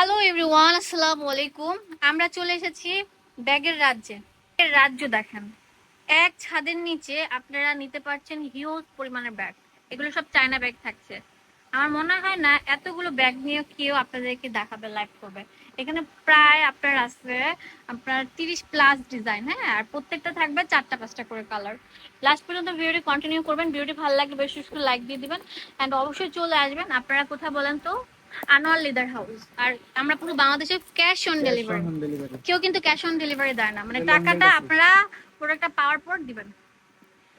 Hello everyone আসসালামু আলাইকুম আমরা চলে এসেছি ব্যাগের রাজ্যে। রাজ্য দেখেন। এক ছাদের নিচে আপনারা নিতে পারছেন হিউজ পরিমাণের ব্যাগ এগুলো সব চায়না ব্যাগ থাকছে। আমার মনে হয় না এতগুলো ব্যাগ নিয়ে কেউ আপনাদেরকে দেখাবে লাইভ করবে। এখানে প্রায় আপনার আছে আপনার তিরিশ প্লাস ডিজাইন হ্যাঁ? আর প্রত্যেকটা থাকবে চারটা পাঁচটা করে কালার লাস্ট পর্যন্ত ভিডিওটি কন্টিনিউ করবেন। ভিডিওটি ভালো লাগলে বেশি লাইক দিয়ে দিবেন। অ্যান্ড অবশ্যই চলে আসবেন। আপনারা কোথায় বলেন তো? আনোয়ার লিদার হাউস। আর আমরা পুরো বাংলাদেশে ক্যাশ অন ডেলিভারি কেউ কিন্তু ক্যাশ অন ডেলিভারি দেয় না। মানে টাকাটা আপনারা প্রোডাক্টটা পাওয়ার পর দিবেন।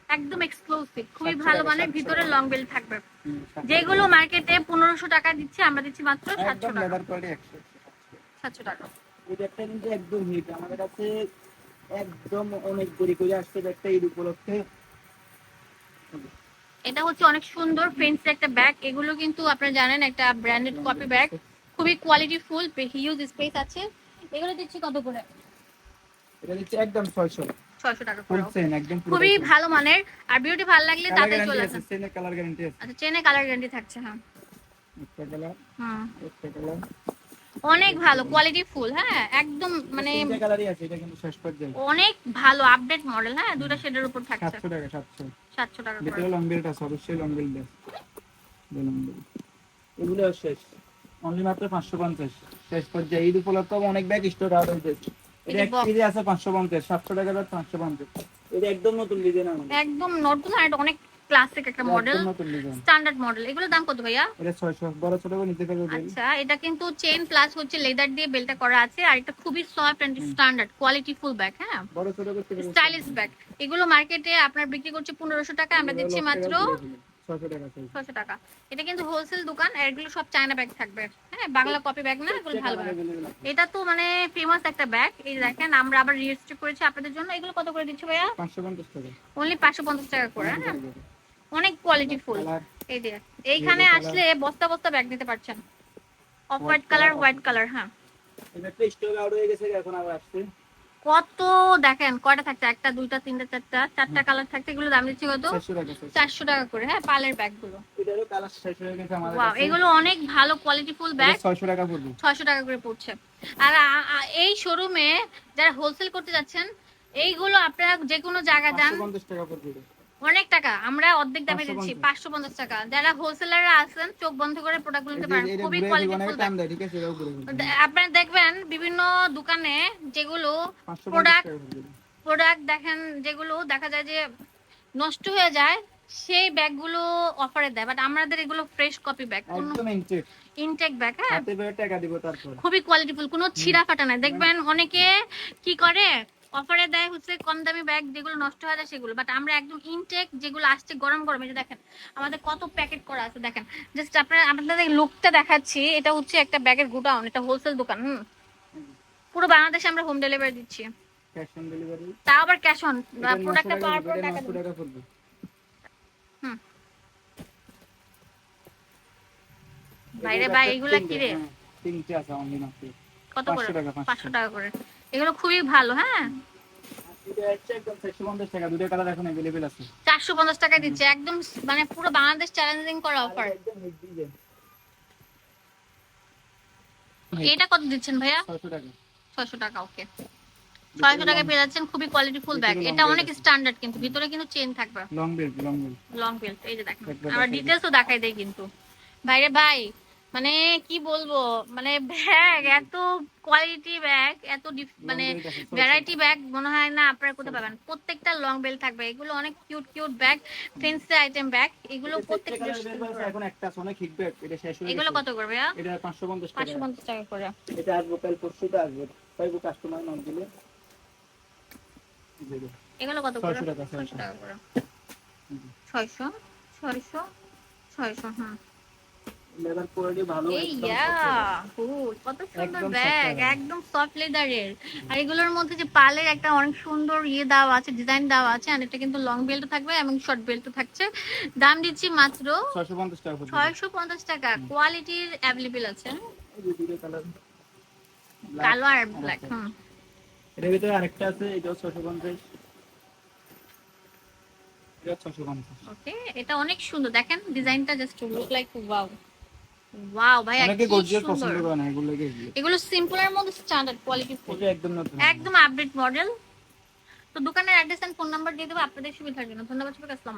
একদম এক্সক্লুসিভ খুবই ভালো মানে ভিতরে লং বেল থাকবে। যেগুলো মার্কেটে পনেরোশো টাকা দিচ্ছে আমরা দিচ্ছি মাত্র সাতশো টাকা। সাতশো টাকা। কিন্তু একদম হিট আমাদের কাছে একদম অনেক দেরি করে আসছে ব্যাগটা ঈদ উপলক্ষে। এটা হচ্ছে অনেক সুন্দর ফ্রেন্ডস একটা ব্যাগ এগুলো কিন্তু আপনারা জানেন একটা ব্র্যান্ডেড কপি ব্যাগ খুবই কোয়ালিটি ফুল হিউজ স্পেস আছে। এগুলো দিচ্ছি কত করে? এটা দিচ্ছে একদম ছয়শো। ছয়শো টাকা ফুল করে চেন একদম খুবই ভালো মানের। আর বিউটি ভালো লাগলে তাড়াতাড়ি চলে গ্যারান্টি আসেন। চেনের কালার গ্যারান্টি আছে। আচ্ছা চেনে কালার গ্যারান্টি থাকছে হ্যাঁ। একটা কালার হুম একটা কালার অনেক ভালো কোয়ালিটি ফুল হ্যাঁ একদম মানে অনেক ভালো আপডেট মডেল হ্যাঁ দুটো শেডের উপর থাকছে। সাতশো টাকা সাতশো। সাতশো টাকা ভিতরে লং বেল্ট আছে অবশ্যই লং বেল্ট আছে লং বেল্ট এগুলো শেষ। অনলি মাত্র পাঁচশো পঞ্চাশ। শেষ পর্যায়ে ঈদ উপলক্ষে অনেক ব্যাগ স্টোর আউট হয়েছে এটা এই এক box। আছে পাঁচশো পঞ্চাশ সাতশো টাকা দাম পাঁচশো পঞ্চাশ। এটা একদম নতুন ডিজাইন একদম নতুন আর এটা অনেক ক্লাসিক একটা মডেল স্ট্যান্ডার্ড মডেল এগুলোর দাম কত ভাইয়া? এটা ছয়শো বড় ছোট করে নিতে পারবে আচ্ছা এটা কিন্তু চেন প্লাস হচ্ছে লেদার দিয়ে বেলটা করা আছে আর এটা খুবই soft and standard quality full bag হ্যাঁ? বড় ছোট পারবে স্টাইলিশ ব্যাগ এগুলো মার্কেটে আপনার বিক্রি করছে পনেরোশো টাকা আমরা দিচ্ছি মাত্র ছয়শো টাকা ছয়শো। ছশো টাকা। এটা কিন্তু হোলসেল দোকান এগুলো সব চায়না ব্যাগ থাকবে হ্যাঁ? বাংলা কপি ব্যাগ না এগুলো ভালো এটা তো মানে ফেমাস একটা ব্যাগ এই দেখেন আমরা আবার রিজিস্টার করেছি আপনাদের জন্য। এগুলো কত করে দিচ্ছি ভাইয়া? পাঁচশো পঞ্চাশ টাকা। অনলি পাঁচশো পঞ্চাশ টাকা করে হ্যাঁ? অনেক কোয়ালিটি ফুল। এই যে এইখানে আসলে বস্তা বস্তা ব্যাগ নিতে পারছেন। Off white colour white colour হ্যাঁ। এটা স্টক আউট হয়ে গেছে এখন আবার আসছে। কত দেখেন কয়টা থাকছে? একটা দুইটা তিনটা চারটা চারটা কালার থাকছে এগুলো দাম দিচ্ছি কত? চারশো টাকা করে হ্যাঁ পালের ব্যাগগুলো। এটারও কালার শেষ হয়ে গেছে আমাদের ওয়াও এগুলো অনেক ভালো কোয়ালিটি ফুল ব্যাগ ছয়শো টাকা পড়বে। ছয়শো টাকা করে পড়ছে। আর এই শোরুমে যারা হোলসেল করতে যাচ্ছেন এইগুলো আপনারা যে কোনো জায়গায় যান। অনেক টাকা। আমরা অর্ধেক দামে দিচ্ছি পাঁচশো পঞ্চাশ টাকা। যারা হোলসেলাররা আছেন চোখ বন্ধ করে প্রোডাক্ট নিতে পারেন। খুবই কোয়ালিটি। আপনারা দেখবেন বিভিন্ন দোকানে যেগুলো পড়বে। প্রোডাক্ট দেখেন যেগুলো দেখা যায় যে নষ্ট হয়ে যায় সেই ব্যাগগুলো অফারে দেয়। বাট আমাদের এগুলো fresh copy bag intact bag হ্যাঁ। খুবই কোয়ালিটিফুল কোনো ছিঁড়া ফাটা নাই। দেখবেন অনেকে কি করে অফারে দেয় হচ্ছে কম দামি ব্যাগ যেগুলো নষ্ট হয়ে যায় সেগুলো। বাট আমরা একদম ইনটেক যেগুলো আসছে গরম গরম এটা দেখেন আমাদের কত প্যাকেট করা আছে দেখেন। জাস্ট আপনারা আপনাদের লুকটা দেখাচ্ছি এটা হচ্ছে একটা ব্যাগের গোডাউন এটা হোলসেল দোকান হুম। পুরো বাংলাদেশে আমরা হোম ডেলিভারি দিচ্ছি। Cash on delivery। তা আবার ক্যাশ অন প্রোডাক্টটা পাওয়ার পর টাকা দেবেন। হুম। বাইরে ভাই এগুলা কি রে? হ্যাঁ, তিনটে আছে only মাত্র। কত করে? 500 টাকা, 500 পাঁচশো টাকা করে। এগুলো খুবই ভালো হ্যাঁ এটা হচ্ছে একদম 450 টাকা, দুটো কালার এখন available আছে। চারশো পঞ্চাশ টাকা দিচ্ছে একদম মানে পুরো বাংলাদেশ চ্যালেঞ্জিং করা অফার। এটা কত দিচ্ছেন ভাইয়া 600 টাকা। ছয়শো টাকা ওকে ছয়শো টাকা পেয়ে যাচ্ছেন খুবই কোয়ালিটি ফুল ব্যাগ এটা অনেক স্ট্যান্ডার্ড কিন্তু ভিতরে কিন্তু চেন থাকবে long belt। লং বেল্ট এই যে দেখেন দেখাই ডিটেলসও দেখাই দেয় কিন্তু ভাইরে ভাই মানে কি বলব? মানে ব্যাগ এত কোয়ালিটি ব্যাগ এত মানে। ভ্যারাইটি ব্যাগ মনে হয় না আপনারা কোথায় পাবেন। প্রত্যেকটা লং বেল থাকবে। এগুলো অনেক cute cute bag fancy item bag এগুলো প্রত্যেকটা এখন একটা অনেক hit bag, এটা শেষ হয়ে এগুলো কত করবে এটা 550 টাকা। পাঁচশো পঞ্চাশ টাকা করে। এটা আসবে কাল পরশুতে আসবে। পাইবো কাস্টমার নাম দিলে। এগুলো কত করে? 600 টাকা, ছয়শো। 600 টাকা করে। হুম। ছয়শো ছয়শো ছয়শো হ্যাঁ লেদার কোয়ালিটি ভালো কত সুন্দর ব্যাগ একদম সফট লেদারের আর এগুলোর মধ্যে যে পালের একটা অনেক সুন্দর ইয়ে দেওয়া আছে ডিজাইন দেওয়া আছে আর এটা কিন্তু লং বেল্ট থাকবে এবং শর্ট বেল্ট থাকছে। দাম দিচ্ছি মাত্র 650 টাকা পড়বে। ছয়শো পঞ্চাশ টাকা। কোয়ালিটির অ্যাভেলেবেল আছে। কালো আর ব্ল্যাক হুম। এর ভিতরে আরেকটা আছে এটাও 650 এটা 650 ওকে এটা অনেক সুন্দর। দেখেন ডিজাইনটা just look like wow wow ভাই অনেকে কি গর্জিয়াস পছন্দ করে না এগুলোকে এগুলো সিম্পলের মধ্যে স্ট্যান্ডার্ড কোয়ালিটি ফুল। একদম নতুন। একদম আপডেট মডেল তো দোকানের অ্যাড্রেস এন্ড ফোন নাম্বার দিয়ে দেবো আপনাদের সুবিধার জন্য। ধন্যবাদ সবাইকে আসসালাম